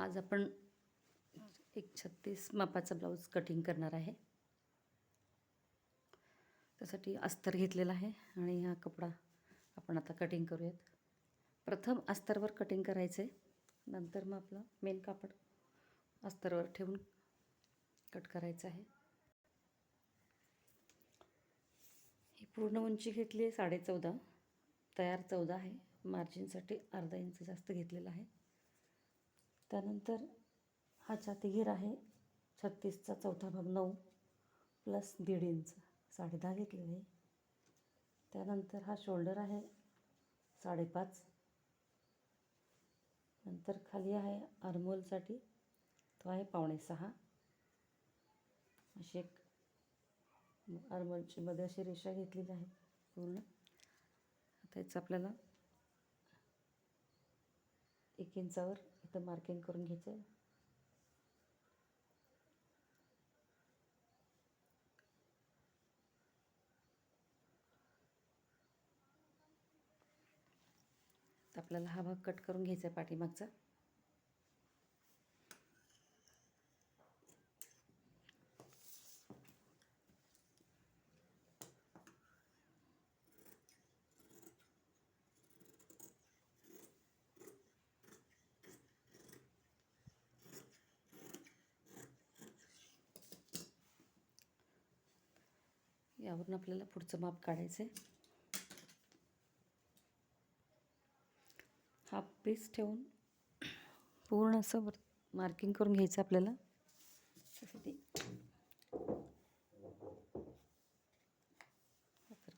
आज आपण एक छत्तीस मापाचा ब्लाऊज कटिंग करणार आहे. त्यासाठी अस्तर घेतलेला आहे आणि हा कपडा आपण आता कटिंग करूयात. प्रथम अस्तरवर कटिंग करायचं आहे नंतर मग आपलं मेन कापड अस्तरवर ठेवून कट करायचं आहे. ही पूर्ण उंची घेतली आहे साडे चौदा. तयार चौदा आहे. मार्जिनसाठी अर्धा इंच जास्त घेतलेला आहे. त्यानंतर हा छातीगीर आहे. छत्तीसचा चौथा भाग नऊ प्लस दीड इंच साडे दहा घेतलेला आहे. त्यानंतर हा शोल्डर आहे साडेपाच नंतर खाली आहे आरमोलसाठी तो आहे पावणे सहा. अशी एक आरमोलची मध्ये अशी रेषा घेतलेली आहे पूर्ण. आता याचं आपल्याला एक इंचावर फक्त मार्किंग करून घ्यायचं आहे आपल्याला हा भाग कट करून घ्यायचा आहे पाठीमागचा. यावरून आपल्याला पुढचं माप काढायचं आहे हाफ पीस ठेवून पूर्ण असं वर मार्किंग करून घ्यायचं आपल्याला. त्यासाठी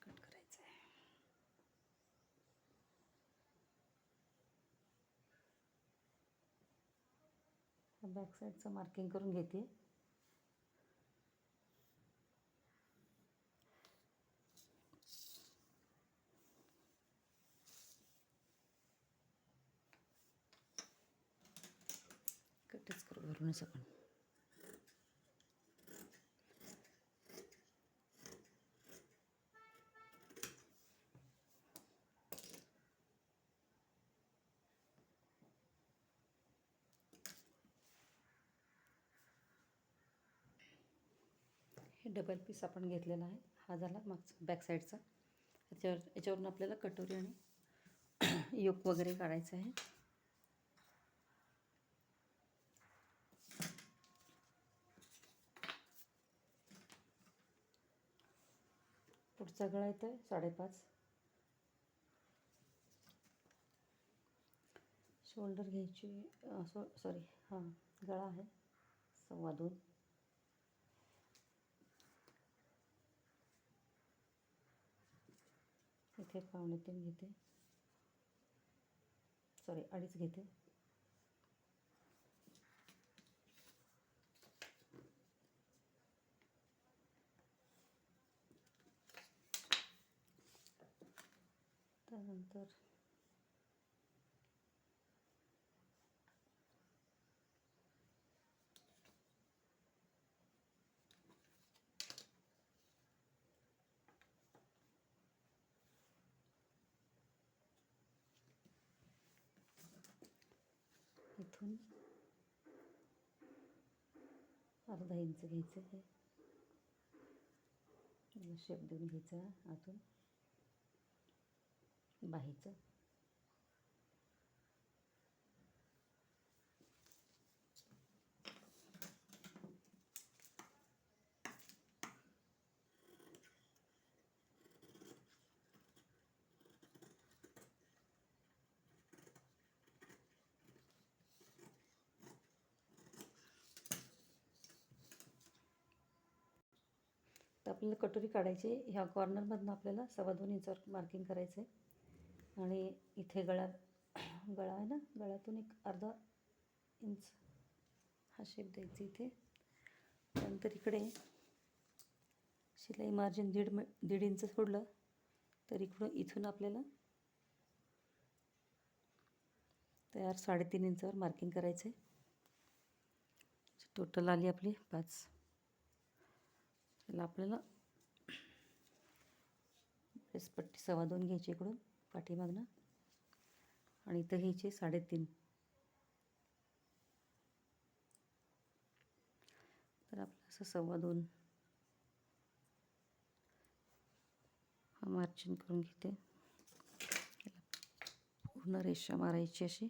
कट करायचं आहे बॅक साईडचं मार्किंग करून घेते. कटच करू हे डबल पीस आपण घेतलेला आहे. हा झाला मागचा बॅक साईडचा याच्यावर याच्यावरून आपल्याला कटोरी आणि योक वगैरे काढायचं आहे. पुढचा गळा येतो आहे साडेपाच. शोल्डर घ्यायची सो सॉरी हां गळा आहे सव्वा दोन. इथे पावणे तीन घेते. सॉरी अडीच घेते. त्यानंतर इथून अर्धा इंच घ्यायचं आहे. शेप देऊन घ्यायचा आतून. बाहीचं तर आपल्याला कटोरी काढायची ह्या कॉर्नरमधनं आपल्याला सव्वा दोन इंचावर मार्किंग करायचं आहे आणि इथे गळा गळा आहे ना? गळ्यातून एक अर्धा इंच हा शेप द्यायचा इथे. त्यानंतर इकडे शिलाई मार्जिन दीड दीड इंच सोडलं तर इकडून इथून आपल्याला तयार साडेतीन इंचावर मार्किंग करायचं आहे टोटल आली आपली पाच. त्याला आपल्याला ड्रेसपट्टी सव्वा दोन घ्यायची इकडून. पाठीमागनं आणि इथं ह्याचे साडेतीन. तर आपलं असं सव्वा दोन. हा मार्जिन करून घेते. पूर्ण रेषा मारायची अशी.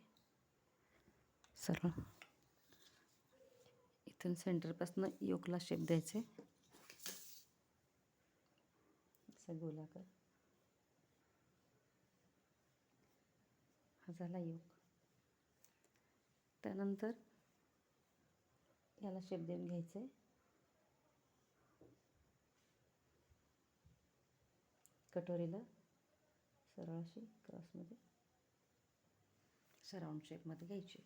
सरळ. इथून सेंटरपासनं योकला शेप द्यायचे. असा गोलाकार. हा झाला योग. त्यानंतर याला शेप देऊन घ्यायचं आहे कटोरीला सरळ अशी क्रॉसमध्ये सराउंड शेपमध्ये घ्यायची.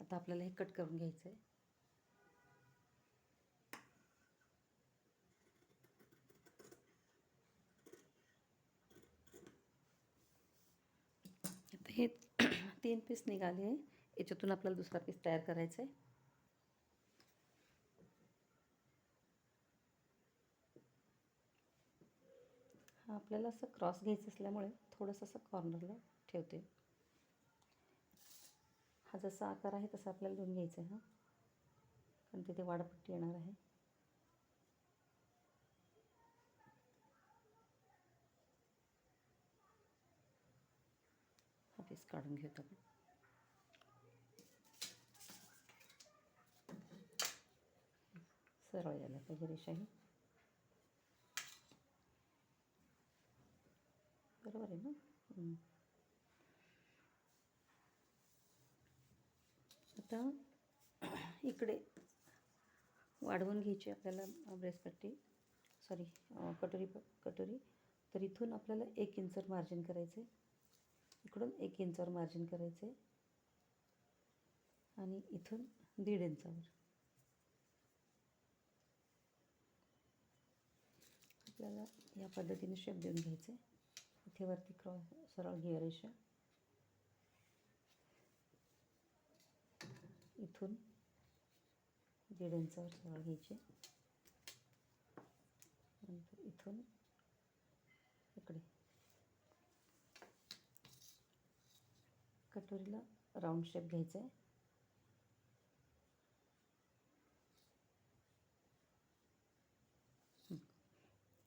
आता आपल्याला हे कट करून घ्यायचं आहे आता हे तीन पीस निघाले आहे. याच्यातून आपल्याला दुसरा पीस तयार करायचा आहे. हा आपल्याला असं क्रॉस घ्यायचं असल्यामुळे थोडंसं असं कॉर्नरला ठेवते. हा जसा आकार आहे तसा आपल्याला लिहून घ्यायचा आहे हा. कारण तिथे वाडपट्टी येणार आहे. हेच काढून घेतो आपण. सरळ यायला पाहिजे रेषाही बरोबर आहे ना? आता इकडे वाढवून घ्यायची आपल्याला ब्रेसपट्टी सॉरी कटोरी प कटोरी. तर इथून आपल्याला एक इंचवर मार्जिन करायचं आहे इकडून एक इंचावर मार्जिन करायचे आणि इथून दीड इंचावर. आपल्याला या पद्धतीने शेप देऊन घ्यायचे इथे वरती क्रॉस सरळ घे रेषा. इथून दीड इंचावर सरळ घ्यायची. नंतर इथून इकडे कटोरीला राऊंड शेप घ्यायचा आहे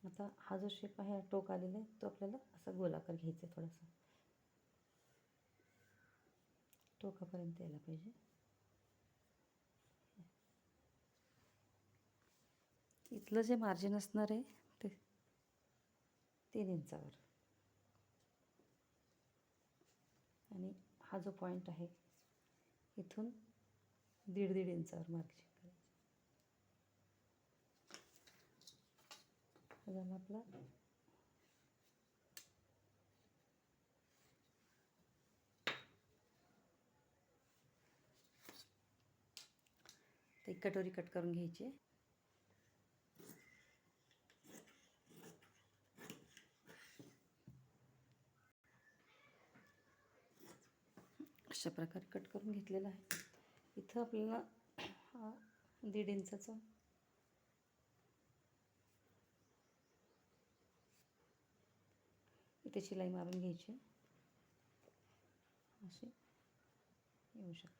आता हा जो शेप आहे टोक आलेला आहे तो आपल्याला असा गोलाकार घ्यायचा आहे थोडासा. टोकापर्यंत यायला पाहिजे. इथलं जे मार्जिन असणार आहे ते तीन इंचावर. आणि हा जो पॉईंट आहे इथून दीड दीड इंचावर मार्जिन करायचं. हा झाला आपला. ते कटोरी कट करून घ्यायची. अशा प्रकारे कट करून घेतलेला आहे. इथं आपल्याला हा दीड इंचाचा इथे शिलाई मारून घ्यायची. अशी येऊ शकते.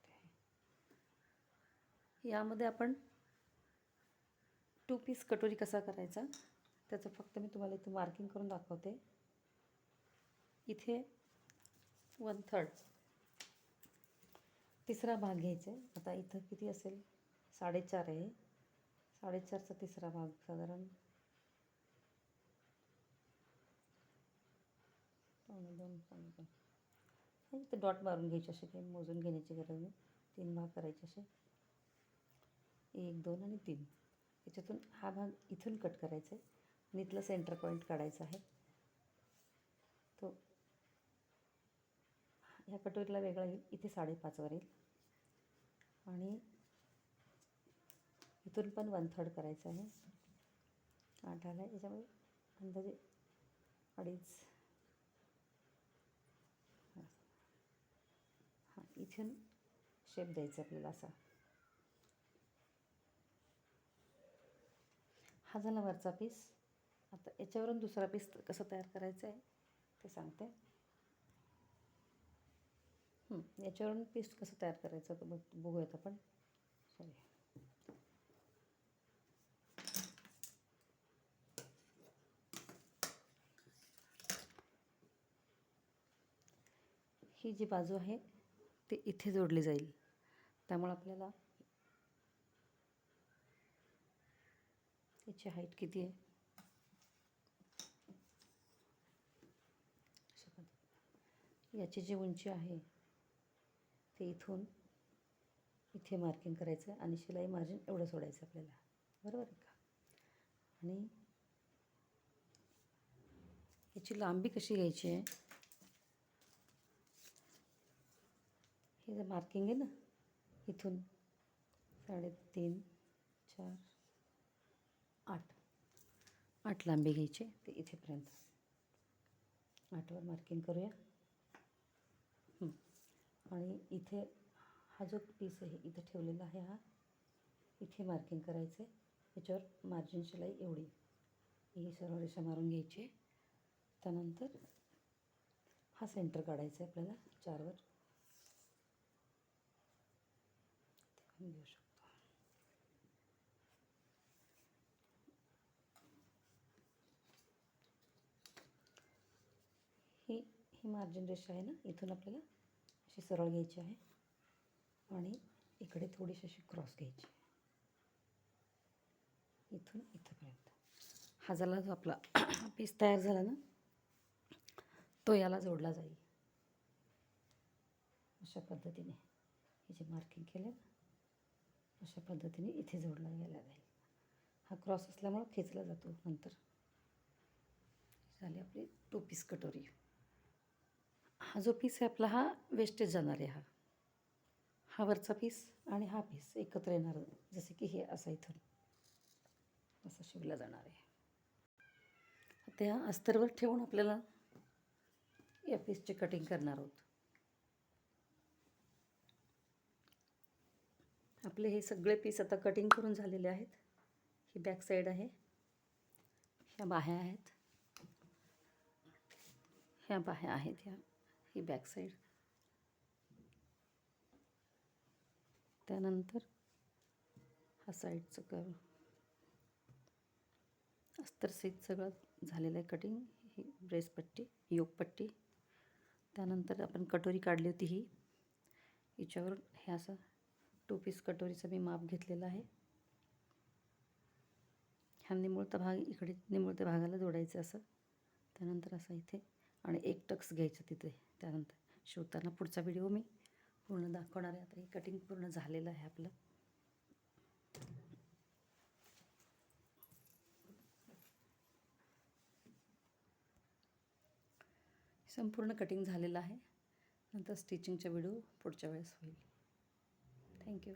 यामध्ये आपण टू पीस कटोरी कसा करायचा त्याचं फक्त मी तुम्हाला इथे मार्किंग करून दाखवते. इथे वन थर्ड तिसरा भाग घ्यायचा आहे. आता इथं किती असेल? साडेचार आहे. साडेचारचा तिसरा भाग साधारण. पावणे दोन पावणे दोन. इथे डॉट मारून घ्यायचे असे काही मोजून घेण्याची गरज नाही. तीन भाग करायचे असे. एक दोन आणि तीन. याच्यातून हा भाग इथून कट करायचा आहे. आणि इथलं सेंटर पॉईंट काढायचा आहे तो ह्या कटोरीला वेगळा येईल. इथे साडेपाचवर येईल. आणि इथून पण वन थर्ड करायचं आहे. आठ आला आहे. याच्यामध्ये अंदाजे अडीच. हां इथून शेप द्यायचा आपल्याला असा. हा झाला वरचा पीस आता याच्यावरून दुसरा पीस कसं तयार करायचं आहे ते सांगते. याच्यावरून पेस्ट कसं तयार करायचं बघ बघूयात आपण. सॉरी ही जी बाजू आहे ती इथे जोडली जाईल. त्यामुळे आपल्याला याची हाईट किती आहे? याची जी उंची आहे ते इथून इथे मार्किंग करायचं आणि शिलाई मार्जिन एवढं सोडायचं आपल्याला. बरोबर आहे का? आणि याची लांबी कशी घ्यायची आहे? हे जे मार्किंग आहे ना इथून साडेतीन चार आठ. आठ लांबी घ्यायची ते इथेपर्यंत. आठवर मार्किंग करूया. आणि इथे हा जो पीस आहे इथे ठेवलेला आहे हा. इथे मार्किंग करायचं आहे याच्यावर मार्जिन शिलाई एवढी. ही सर्व रेषा मारून घ्यायची. आहे त्यानंतर हा सेंटर काढायचा आहे आपल्याला चारवर. ते पण घेऊ शकतो. ही ही मार्जिन रेषा आहे ना इथून आपल्याला अशी सरळ घ्यायची आहे आणि इकडे थोडीशी अशी क्रॉस घ्यायची इथून इथंपर्यंत. हा झाला जो आपला पीस तयार झाला ना तो याला जोडला जाईल. अशा पद्धतीने हे जे मार्किंग केलं अशा पद्धतीने इथे जोडला गेला जाईल. हा क्रॉस असल्यामुळं खेचला जातो नंतर. झाली आपली टू पीस कटोरी. हा जो पीस आहे आपला हा वेस्टेज जाणार आहे हा. हा वरचा पीस आणि हा पीस एकत्र येणार जसे की हे असा इथून. असं शिवला जाणार आहे. त्या अस्तरवर ठेवून आपल्याला या पीसची कटिंग करणार आहोत. आपले हे सगळे पीस आता कटिंग करून झालेले आहेत. ही बॅक साईड आहे. ह्या बाह्या आहेत. ह्या बाह्या आहेत ह्या ही बॅक साईड त्यानंतर हा साईडचं कर अस्तरसहित सगळं झालेलं आहे कटिंग ही ब्रेसपट्टी योगपट्टी त्यानंतर आपण कटोरी काढली होती ही. हिच्यावर हे असं टू पीस कटोरीचं मी माप घेतलेलं आहे. ह्या निमुळता भाग इकडे निमुळत्या भागाला जोडायचं असं. त्यानंतर असं इथे आणि एक टक्स घ्यायचं तिथे त्यानंतर. शिवताना पुढचा व्हिडिओ मी पूर्ण दाखवणार आहे. आता हे कटिंग पूर्ण झालेलं आहे आपलं. संपूर्ण कटिंग झालेलं आहे. नंतर स्टिचिंगचा व्हिडिओ पुढच्या वेळेस होईल. थँक्यू